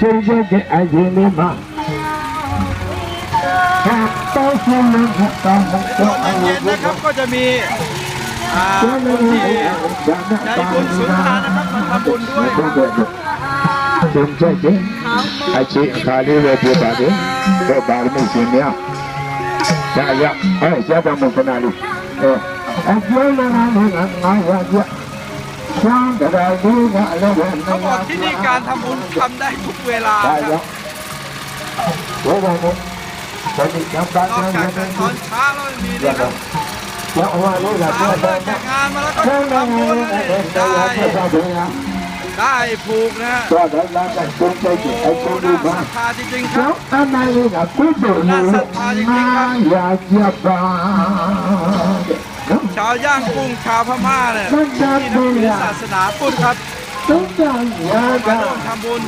Seyirci elime Kaptan sonun kaptan ช่วงตอนเย็นนะครับก็จะมีอ่าคนที่ใจบุญสุนทานนะครับมาทำบุญด้วย Seyirci Açı kali ve bebali Ve bağırma zemiya Saya Ay siapa mufenali Afiyonlarına Afiyonlarına เขาบอกที่นี่การทำบุญทำได้ทุกเวลาได้ครับนอกจากจะตอนเช้าแล้วมีนี่ครับมาเลิกจากงานมาแล้วก็ทำบุญได้ได้ผูกนะฮะได้น่าศรัทธาจริงๆครับ น่าศรัทธาจริงๆครับาวย่างกุ้งชาวพม่าเนี่ยที่นับถือศาสนาพุทธครับการ่วมทำบุญ